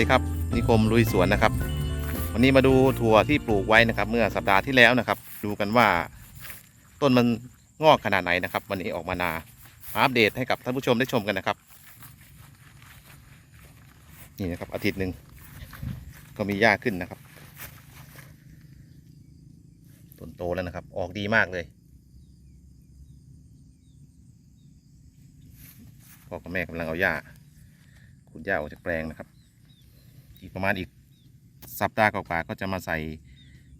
ดีครับนิคมลุยสวนนะครับ วันนี้มาดูถั่วที่ปลูกไว้นะครับ เมื่อสัปดาห์ที่แล้วนะครับ ดูกันว่า ต้นมันงอกขนาดไหนนะครับ วันนี้ออกมานาอัปเดตให้กับท่านผู้ชมได้ชมกันนะครับ นี่นะครับอาทิตย์หนึ่งก็มีหญ้าขึ้นนะครับต้นโตแล้วนะครับ ออกดีมากเลยพ่อกับแม่กำลังเอาหญ้าขุดหญ้าออกจากแปลงนะครับ อีกประมาณอีกสัปดาห์กว่าก็จะมาใส่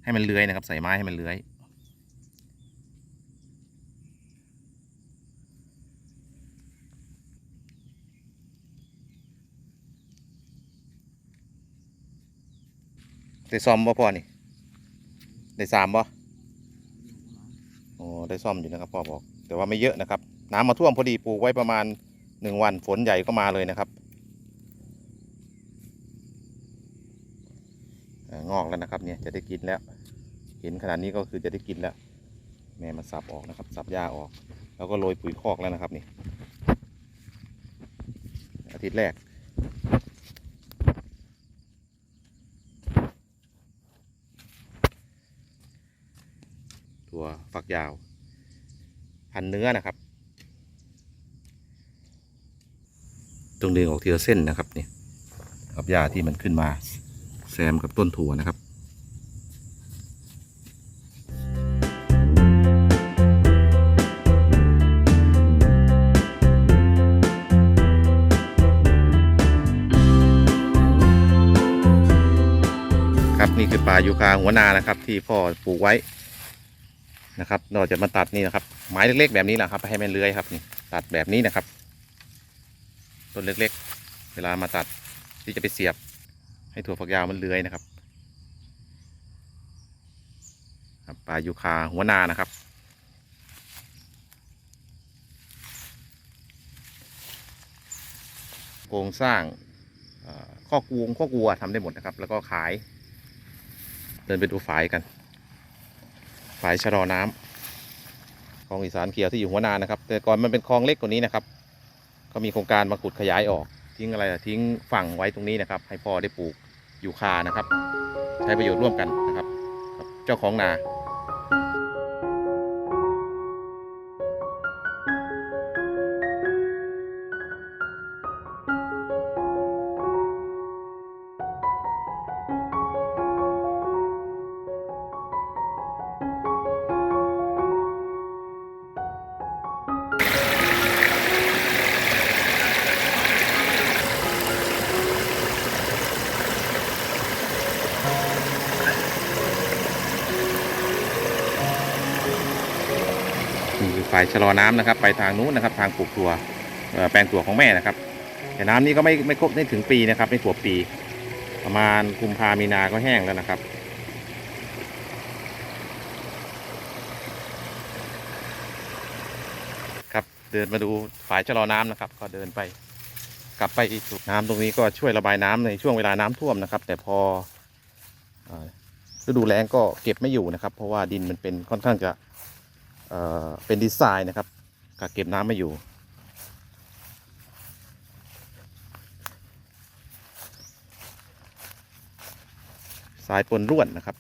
ให้มันเลื้อยนะครับ ใส่ไม้ให้มันเลื้อยได้ซ่อมบ่พ่อนี่ได้สามบ่โอ้ได้ซ่อมอยู่นะครับพ่อบอก แต่ว่าไม่เยอะนะครับ น้ำมาท่วมพอดีปลูกไว้ประมาณหนึ่งวันฝนใหญ่ก็มาเลยนะครับเอ่อ งอกแล้วนะครับเนี่ยจะได้กินแล้ว เห็นขนาดนี้ก็คือจะได้กินแล้ว แม่มาสับออกนะครับสับหญ้าออก แล้วก็โรยปุ๋ยคอกแล้วนะครับนี่อาทิตย์แรกตัวฝักยาว พันเนื้อนะครับต้องดึงออกทีละเส้นนะครับนี่กับหญ้าที่มันขึ้นมา มกับต้นถั่วนะครับครับนี่คือป่ายูคาหัวนานะครับ ที่พ่อปลูกไว้นะครับเราจะมาตัดนี่นะครับไม้เล็กๆแบบนี้แหละครับให้มันเลื้อยครับนี่ตัดแบบนี้นะครับต้นเล็กๆ เวลามาตัดที่จะไปเสียบ ให้ถั่วฝักยาวมันเลื้อยนะครับป่ายูคาหัวนานะครับ โครงสร้างข้อกวงข้อกวัวทำได้หมดนะครับ แล้วก็ขาย เดินไปดูฝายกันฝายชะลอน้ำคลองอีสานเขียวที่อยู่หัวนานะครับ แต่ก่อนมันเป็นคลองเล็กกว่านี้นะครับ ก็มีโครงการมาขุดขยายออกทิ้งอะไรอะทิ้งฝั่งไว้ตรงนี้นะครับ ให้พ่อได้ปลูก ยู่คานะครับ ใช้ประโยชน์ร่วมกันนะครับกับเจ้าของนา นี่คือฝ่ายชะลอน้ำนะครับ ไปทางนู้นนะครับ ทางปลูกถั่วแปลงถั่วของแม่นะครับ แต่น้ำนี้ก็ไม่ไม่ครบไม่ถึงปีนะครับไม่ถั่วปี ประมาณกุมภามีนาก็แห้งแล้วนะครับครับเดินมาดูฝ่ายชะลอน้ำนะครับ ก็เดินไปกลับไปอีกจุดน้ำตรงนี้ก็ช่วยระบายน้ำในช่วงเวลาน้ำท่วมนะครับ แต่พอฤดูแล้งก็เก็บไม่อยู่นะครับ เพราะว่าดินมันเป็นค่อนข้างจะ เป็นดีไซน์นะครับกักเก็บน้ำไม่อยู่สายปนร่วนนะครับ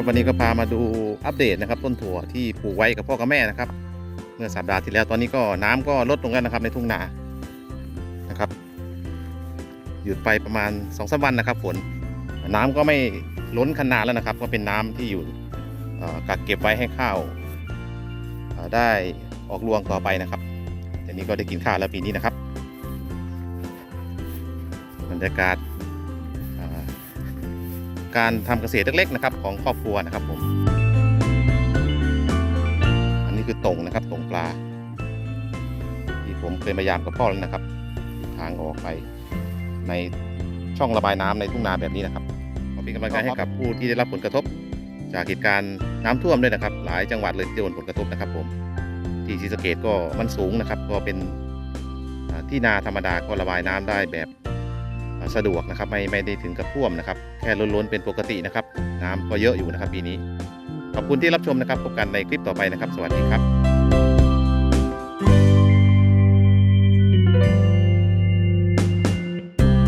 ครับวันนี้ก็พามาดูอัปเดตนะครับ ต้นถั่วที่ปลูกไว้กับพ่อกับแม่นะครับ เมื่อสัปดาห์ที่แล้วตอนนี้ก็น้ำก็ลดลงแล้วนะครับในทุ่งนานะครับ หยุดไปประมาณสองสามวันนะครับฝนน้ำก็ไม่ล้นขนาดแล้วนะครับ ก็เป็นน้ำที่อยู่กักเก็บไว้ให้ข้าวได้ออกรวงต่อไปนะครับทีนี้ก็ได้กินข้าวแล้วปีนี้นะครับบรรยากาศ การทำเกษตรเล็กๆนะครับของครอบครัวนะครับผม อันนี้คือตรงนะครับตรงปลา ที่ผมเคยพยายามกับพ่อแล้วนะครับ ทางออกไปในช่องระบายน้ำในทุ่งนาแบบนี้นะครับขอเป็นกำลังใจให้กับผู้ที่ได้รับผลกระทบ จากเหตุการณ์น้ำท่วมด้วยนะครับ หลายจังหวัดเลยที่โดนผลกระทบนะครับ ผม ที่ศรีสะเกดก็มันสูงนะครับ ก็เป็นอ่าที่นาธรรมดาก็ระบายน้ำได้แบบอ่า สะดวกนะครับไม่ไม่ได้ถึงกับท่วมนะครับแค่ล้นๆเป็นปกตินะครับ น้ำก็เยอะอยู่นะครับปีนี้ ขอบคุณที่รับชมนะครับพบกันในคลิปต่อไปนะครับ สวัสดีครับ